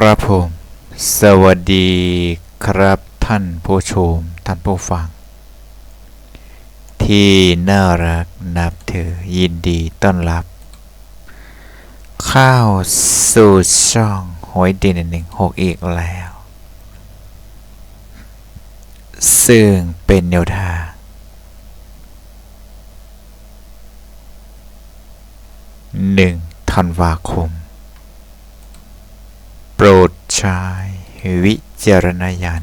ครับผม สวัสดีครับท่านผู้ชม ท่านผู้ฟัง ที่น่ารักนับถือยินดีต้อนรับ เข้าสู่ช่องหวยดินหนึ่งหกอีกแล้ว ซึ่งเป็นแนวทางหนึ่งธันวาคม โปรดใช้วิจารณญาณ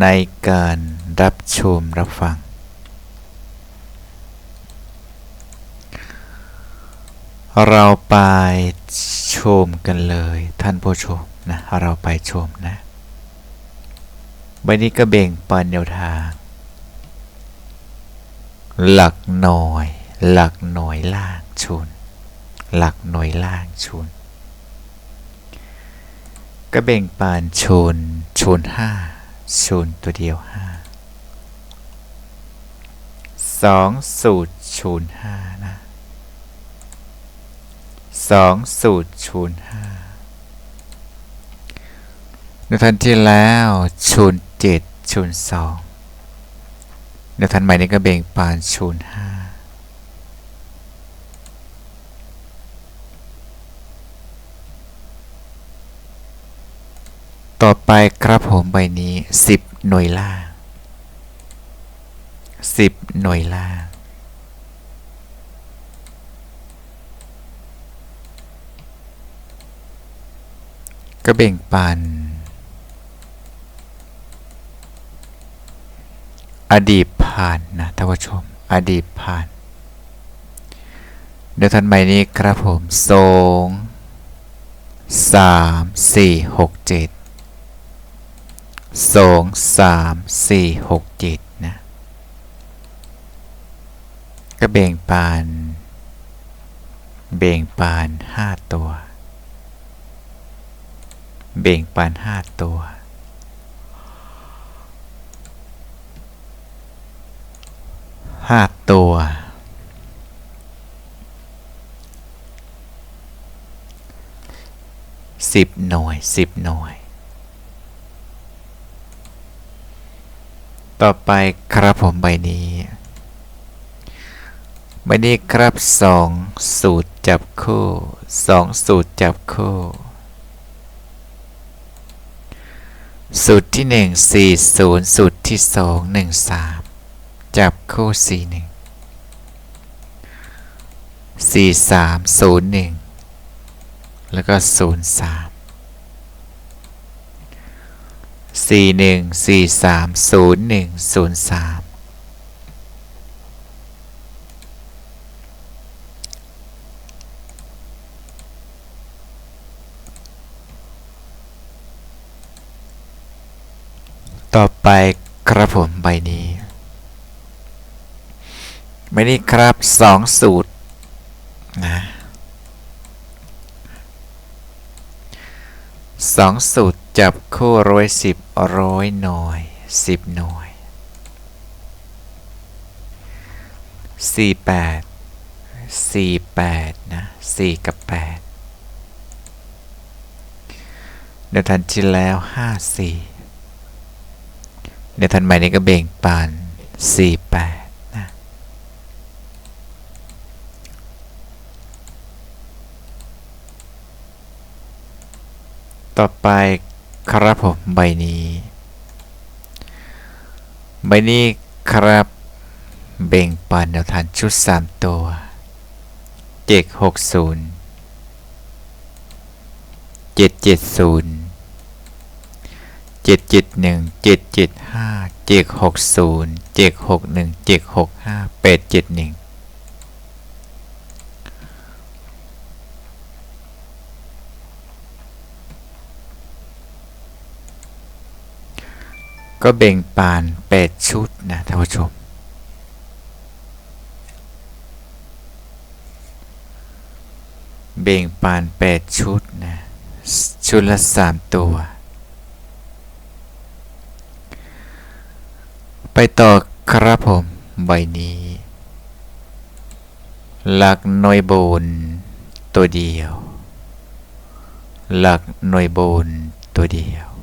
ในการรับชมรับฟัง เราไปชมกันเลยท่านผู้ชมนะเราไปชมนะใบนี้ก็เบ่งปันแนวทาง หลักหน่อย หลักหน่วยล่างชุนหลักหน่วยล่างชุน ก็เบ่งปานชนชนห้าชนตัวเดียวห้าสองสูตรชนห้านะสองสูตรชนห้าในทันที่แล้วชนเจ็ดชนสองในทันใหม่นี้ก็เบ่งปานชนห้า ต่อไปครับผมใบนี้ 10 หน่วยล่าง10 หน่วยล่างก็เบ่งปัน อดีตผ่านนะท่านผู้ชม อดีตผ่าน เดี๋ยวทันใหม่นี้ครับผมสองสามสี่หกเจ็ด สองสามสี่หกเจ็ดนะก็เบ่งปานเบ่งปานห้าตัว เบ่งปานห้าตัว ห้าตัวสิบหน่วยสิบหน่วย ต่อไปครับผมใบนี้ใบนี้ครับสองสูตรจับคู่สองสูตรจับคู่ สูตรที่หนึ่งสี่ศูนย์สูตรที่สองหนึ่งสามจับคู่สี่หนึ่งสี่สามศูนย์หนึ่งแล้วก็ศูนย์สาม สี่หนึ่งสี่สามศูนย์หนึ่งศูนย์สามต่อไปครับผมใบนี้ใบนี้ครับสองสูตรนะสองสูตรจับคู่ร้อยสิบ ร้อยหน่วยสิบหน่วยสี่แปดสี่แปดนะสี่กับแปดเดี๋ยวทันที่แล้วห้าสี่เดี๋ยวทันใหม่นี้ก็เบ่งปานสี่แปดนะต่อไปครับผมใบนี้ ใบนี้ครับ เบ่งปันแนวทางชุด 3 ตัว 760 770 771 775 760 761 765 871 ก็เบ่งปานแปดชุดนะท่านผู้ชม เบ่งปานแปดชุดนะชุดละสามตัว ไปต่อครับผมใบนี้ หลักหน่วยบนตัวเดียว หลักหน่วยบนตัวเดียว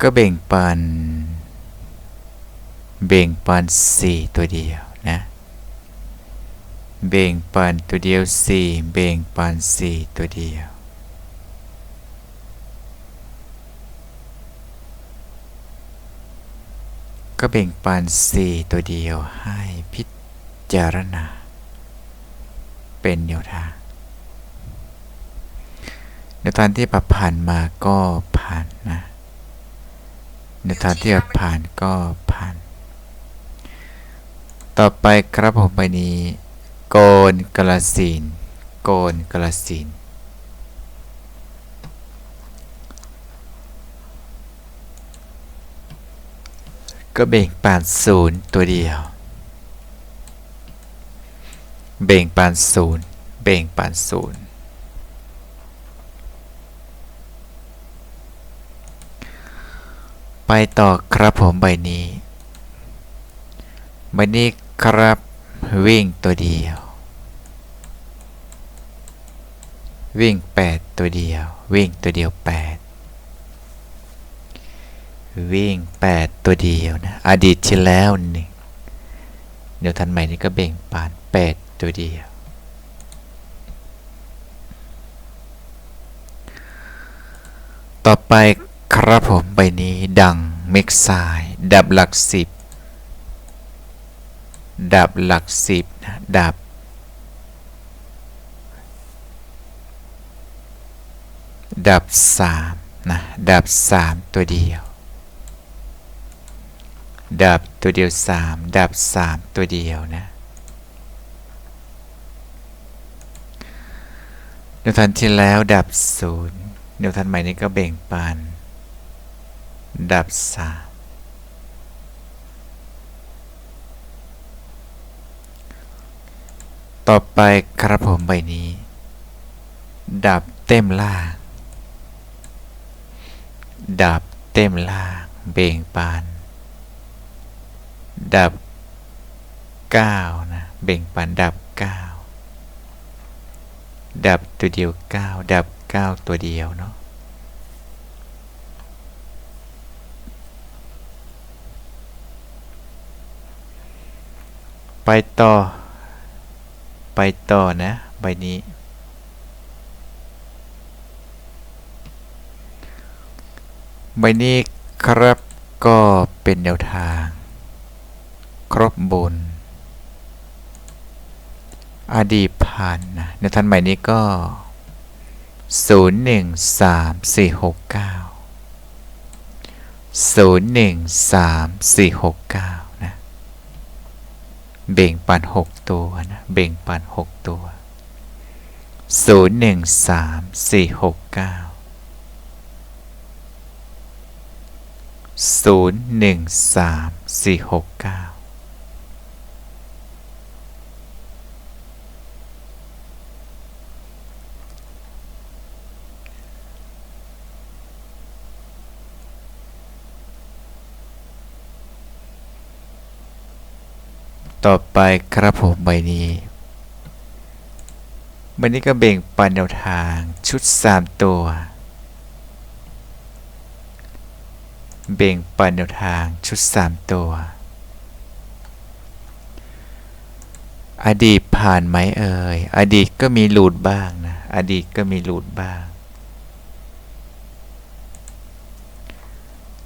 ก็แบ่งปันแบ่งปันสี่ตัวเดียวนะแบ่งปันตัวเดียวสี่แบ่งปันสี่ตัวเดียว ก็แบ่งปันสี่ตัวเดียวให้พิจารณา เป็นแนวทางในตอนที่ปรับผ่านมาก็ผ่านนะ ในตอนที่ปรับผ่านก็ผ่าน ต่อไปครับผมไปนี้ โกนกระสินโกนกระสินก็เบ่งปานศูนย์ตัวเดียว เบ่งปานศูนย์เบ่งปานศูนย์ ไปต่อครับผมใบนี้ ใบนี้ครับวิ่งตัวเดียว วิ่ง 8 ตัวเดียว วิ่งตัวเดียว 8 วิ่ง 8 ตัวเดียวนะอดีตที่แล้วนี่เดี๋ยวทันใหม่นี้ก็เบ่งปาน 8 ตัวเดียวต่อไป ครับผมใบนี้ดังเม็กไซดับหลักสิบดับหลักสิบนะ ดับ ดับสามนะ ดับสามตัวเดียว ดับตัวเดียวสามดับสามตัวเดียวนะเดี๋ยวทันที่แล้วดับศูนย์เดี๋ยวทันใหม่นี้ก็เบ่งปาน ดับสามต่อไปครับผมใบนี้ ดับเต็มล่างดับเต็มล่างเบ่งปาน ดับเก้านะเบ่งปานดับเก้าดับตัวเดียวเก้าดับเก้าตัวเดียวเนาะ ไปต่อ ไปต่อนะใบนี้ ใบนี้ครับก็เป็นแนวทาง ครบบน อดีตผ่านนะในทันใหม่นี้ก็ 0 1 3 4 6 9 0 1 3 4 6 9 เบ่งปันหกตัวนะเบ่งปันหกตัวศูนย์หนึ่งสามสี่หกเก้าศูนย์หนึ่งสามสี่หกเก้า ต่อไปครับผมใบนี้ ใบนี้ก็เบ่งปันแนวทางชุด 3 ตัว เบ่งปันแนวทางชุด 3 ตัว อดีตผ่านไหมเอ่ย อดีตก็มีหลุดบ้างนะ อดีตก็มีหลุดบ้าง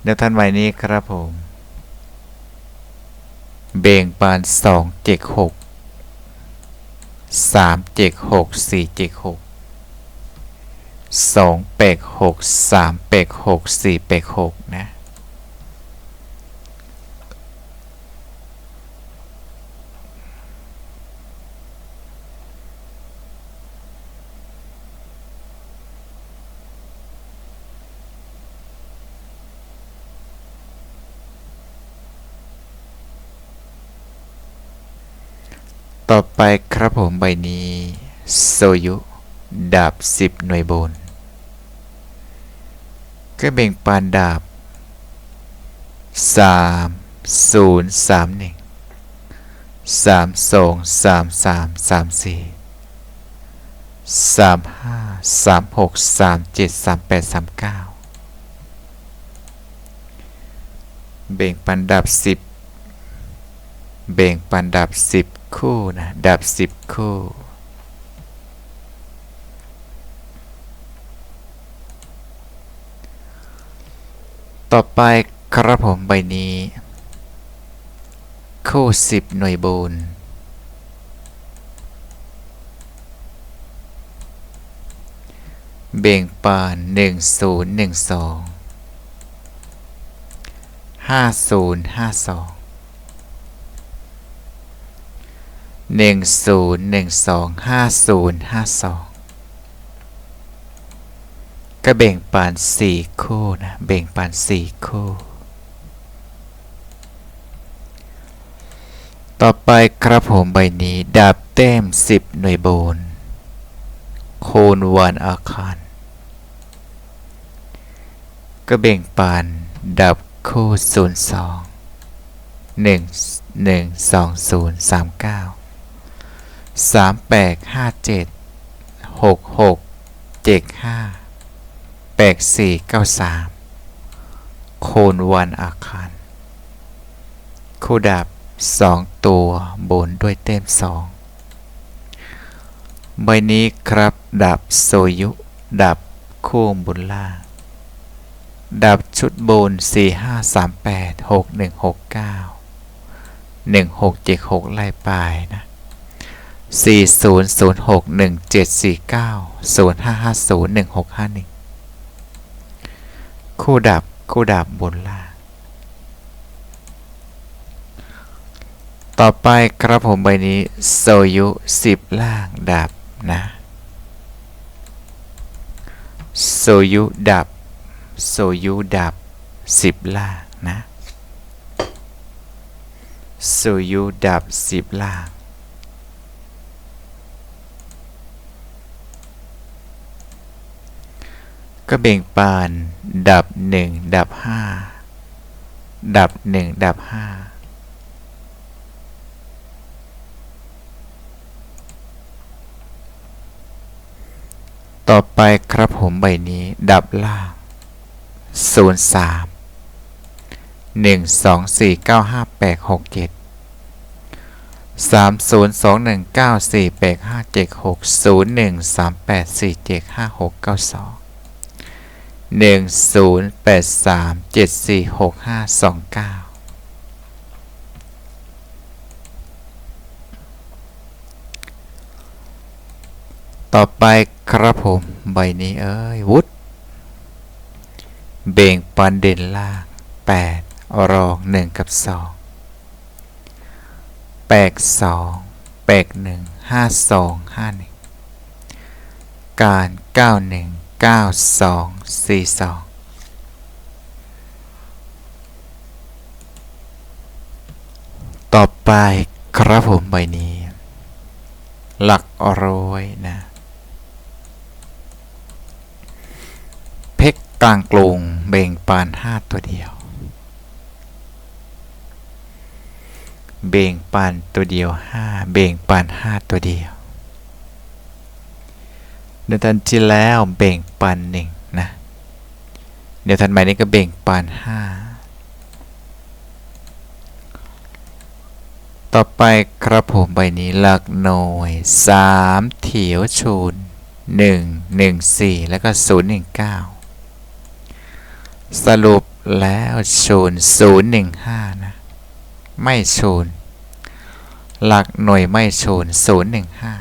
แนวทางใบนี้ครับผม เบ่งบานสองเจ็ดหกสามเจ็ดหกสี่เจ็ดหกสองเปกหกสามเปกหกสี่เปกหกนะ ต่อไปครับผมใบนี้โซยุดาบสิบหน่วยบน ก็เบ่งปานดาบสามศูนย์สามหนึ่งสามสองสามสามสามสี่สามห้าสามหกสามเจ็ดสามแปดสามเก้าเบ่งปันดับสิบเบ่งปันดับสิบ คู่นะ ดับสิบคู่ ต่อไปครับผมใบนี้ คู่สิบหน่วยบูนเบ่งปานหนึ่งศูนย์หนึ่งสองห้าศูนย์ห้าสอง หนึ่งศูนย์หนึ่งสองห้าศูนย์ห้าสองก็เบ่งปานสี่คู่นะเบ่งปานสี่คู่ ต่อไปครับผมใบนี้ดาบเต้มสิบหน่วยโบนโคนวันอาคาร ก็เบ่งปานดับคู่ศูนย์สองหนึ่งหนึ่งสองศูนย์สามเก้า สามแปดห้าเจ็ดหกหกเจ็ดห้าแปดสี่เก้าสามโคนวันอาคารคู่ดับสองตัวบนด้วยเต็มสองใบนี้ครับ ดับโซยุ ดับคู่บนล่างดับชุดบนสี่ห้าสามแปดหกหนึ่งหกเก้าหนึ่งหกเจ็ดหกไล่ไปนะ สี่ศูนย์ศูนย์หกหนึ่งเจ็ดสี่เก้าศูนย์ห้าห้าศูนย์หนึ่งหกห้าหนึ่งคู่ดับ คู่ดับบนล่าง ต่อไปครับผมใบนี้ โซยุสิบล่างดับนะ โซยุดับ โซยุดับสิบล่างนะ โซยุดับสิบล่าง ก็เบ่งปาน ดับหนึ่งดับห้าดับหนึ่งดับห้าต่อไปครับผมใบนี้ดับล่างศูนย์สามหนึ่งสองสี่เก้าห้าแปดหกเจ็ดสามศูนย์สองหนึ่งเก้าสี่แปดห้าเจ็ดหกศูนย์หนึ่งสามแปดสี่เจ็ดห้าหกเก้าสอง หนึ่งศูนย์แปดสามเจ็ดสี่หกห้าสองเก้าต่อไปครับผม ใบนี้เอ้ย วุฒเบ่งปันเด่นล่างแปดรองหนึ่งกับสองแปดสองแปดหนึ่งห้าสองห้าหนึ่งการเก้าหนึ่งเก้าสองสี่สองต่อไปครับผมใบนี้ หลักร้อยนะ เพกกลางกรุงเบ่งปานห้าตัวเดียว เบ่งปานตัวเดียวห้าเบ่งปานห้าตัวเดียว เดือนทันที่แล้วเบ่งปานหนึ่งนะเดี๋ยวทันใหม่นี้ก็เบ่งปานห้าต่อไปครับผมใบนี้หลักหน่วยสามเถียวชูนหนึ่งหนึ่งสี่แล้วก็ศูนย์หนึ่งเก้าสรุปแล้วชูนศูนย์หนึ่งห้านะไม่ชูนหลักหน่วยไม่ชูนศูนย์หนึ่งห้า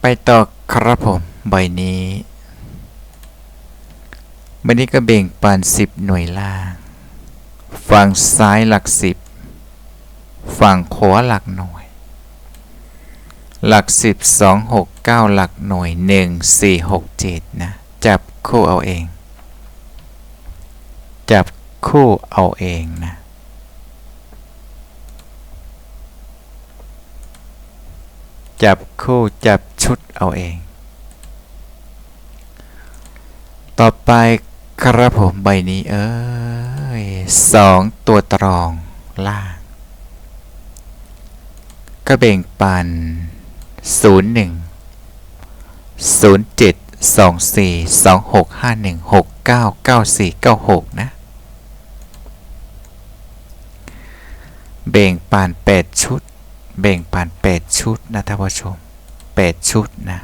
ไปต่อครับผมใบนี้ใบนี้ก็เบ่งปานสิบหน่วยล่าง ฝั่งซ้ายหลักสิบฝั่งขวาหลักหน่วย หลักสิบสองหกเก้าหลักหน่วยหนึ่งสี่หกเจ็ดนะ จับคู่เอาเอง จับคู่เอาเองนะจับคู่จับ ชุดเอาเอง ต่อไปครับผมใบนี้เอ้ยสองตัวตรองล่างก็แบ่งปัน01 07 24 26 51 69 94 96นะแบ่งปัน8ชุดแบ่งปัน8ชุดนะท่านผู้ชม 8 ชุดนะ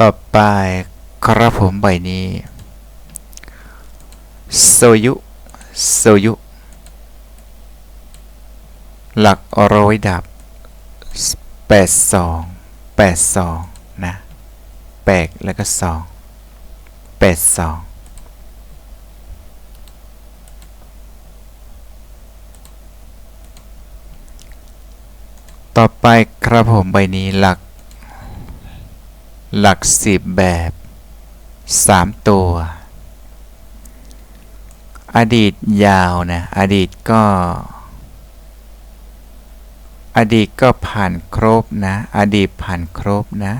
ต่อไปครับผมใบนี้โซยุโซยุ หลักร้อยดับ 82 82 นะแปดแล้วก็ 2 82 ต่อไปครับผมใบนี้หลัก หลักสิบแบบ 3 ตัว อดีตยาวนะ อดีตก็ อดีตก็ผ่านครบนะ อดีตผ่านครบนะ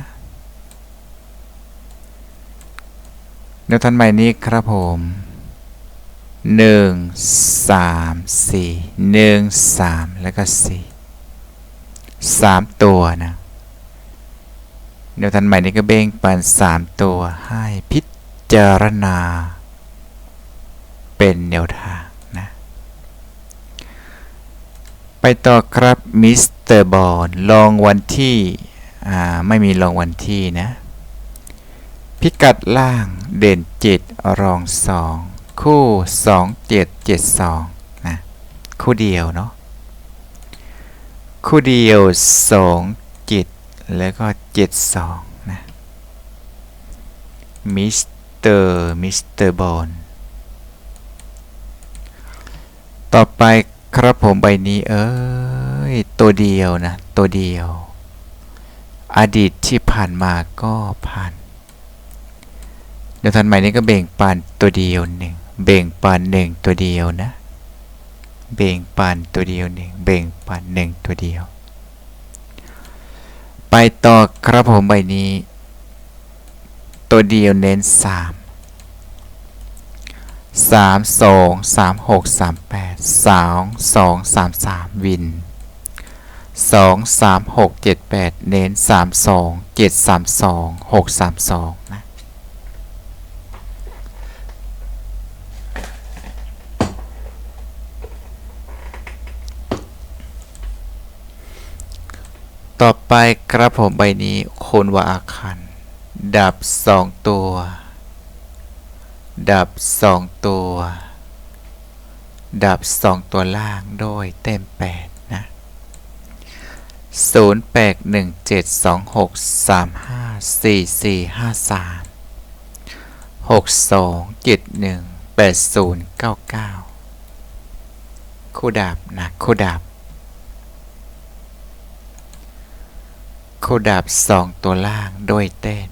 เดี๋ยวทันใหม่นี้ครับผม1 3 4 1 3แล้วก็สี่ 4 3ตัวนะเดี๋ยวทันใหม่นี้ก็เบ่งปัน3ตัวให้พิจารณา เป็นแนวทางนะ ไปต่อครับมิสเตอร์บอลลองวันที่ อ่า ไม่มีลองวันที่นะ พิกัดล่างเด่น7รอง2คู่2 7 7 2นะ คู่เดียวเนาะ คู่เดียว2 7แล้วก็ 7 2 นะ มิสเตอร์ มิสเตอร์บอลต่อไปครับผมใบนี้เอ้ย ตัวเดียวนะ ตัวเดียว อดีตที่ผ่านมาก็ผ่านเดี๋ยวทันใหม่นี้ก็เบ่งปันตัวเดียวหนึ่งเบ่งปันหนึ่งตัวเดียวนะ เบ่งปันตัวเดียวหนึ่งเบ่งปันหนึ่งตัวเดียว ไปต่อครับผมใบนี้ ตัวเดียวเน้นสามสามสองสามหกสามแปดสองสองสามสามวินสองสามหกเจ็ดแปดเน้นสามสองเจ็ดสามสองหกสามสองนะ ต่อ ไปครับผมใบนี้โคนว่าอาคัน ดับสองตัว ดับสองตัว ดับสองตัวล่างโดยเต็มแปดนะศูนย์แปดหนึ่งเจ็ดสองหกสามห้าสี่สี่ห้าสามหกสองเจ็ดหนึ่งแปดศูนย์เก้าเก้าคู่ดับนะคู่ดับ คู่ดับสองตัวล่างโดยเต้น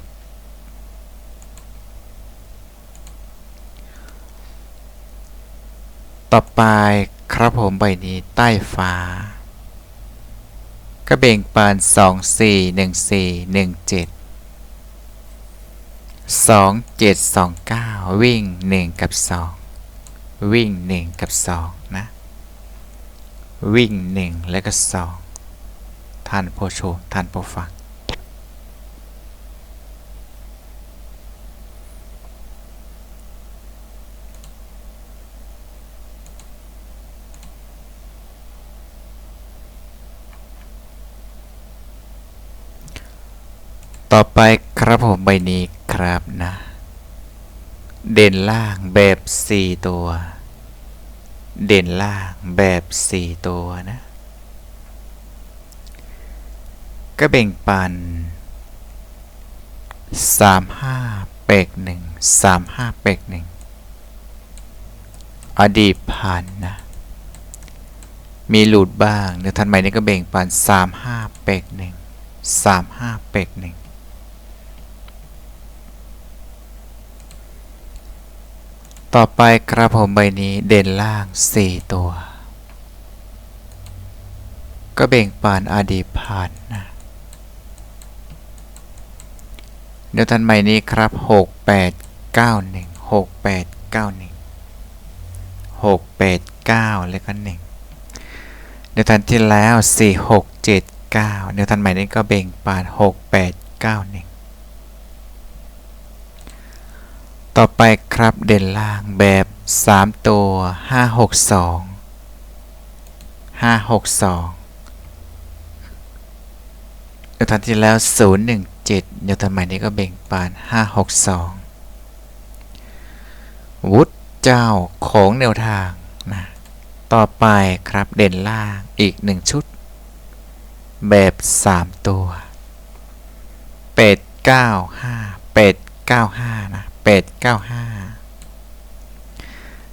ต่อไปครับผมใบนี้ใต้ฟ้า ก็เบ่งปานสองสี่หนึ่งสี่หนึ่งเจ็ดสองเจ็ดสองเก้าวิ่งหนึ่งกับสองวิ่งหนึ่งกับสองนะ วิ่งหนึ่งและก็สอง ท่านผู้ชมท่านผู้ฟัง ต่อไปครับผมใบนี้ครับนะ เด่นล่างแบบ 4 ตัว เด่นล่างแบบ 4 ตัวนะ ก็แบ่งปัน 35เป็กหนึ่ง35เป็กหนึ่งอดีตผ่านนะ มีหลุดบ้างเดี๋ยวทันใหม่นี้ก็แบ่งปัน 35เป็กหนึ่ง35เป็กหนึ่งต่อไปครับผมใบนี้เด่นล่าง 4 ตัว ก็แบ่งปันอดีตผ่านนะ เดี๋ยวทันใหม่นี้ครับ 6 8 9 1 6 8เก้าหนึ่งหกแปดเก้าแล้วก็หนึ่งเดี๋ยวทันที่แล้วสี่หกเจ็ดเก้าเดี๋ยวทันใหม่นี้ก็เบ่งปานหกแปดเก้าหนึ่งต่อไปครับเด่นล่างแบบสามตัวห้าหกสองห้าหกสองเดี๋ยวทันที่แล้วศู นย์หนึ่งเดี่ยวทันใหม่นี้ก็เบ่งปานห้าหกสองวุฒิเจ้าของแนวทางนะต่อไปครับเด่นล่างอีกหนึ่งชุด แบบสามตัวเป็ดเก้าห้าเป็ดเก้าห้านะเป็ดเก้าห้า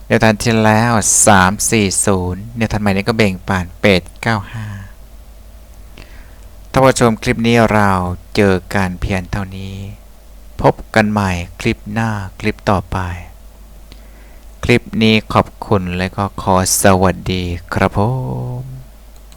เดี๋ยวทันที่แล้วสามสี่ศูนย์เดียวทันใหม่นี้ก็เบ่งป่านเป็ดเก้าห้าท่านผู้ชมคลิปนี้เรา เจอการเพียนเท่านี้ พบกันใหม่คลิปหน้าคลิปต่อไป คลิปนี้ขอบคุณและก็ขอสวัสดีครับผม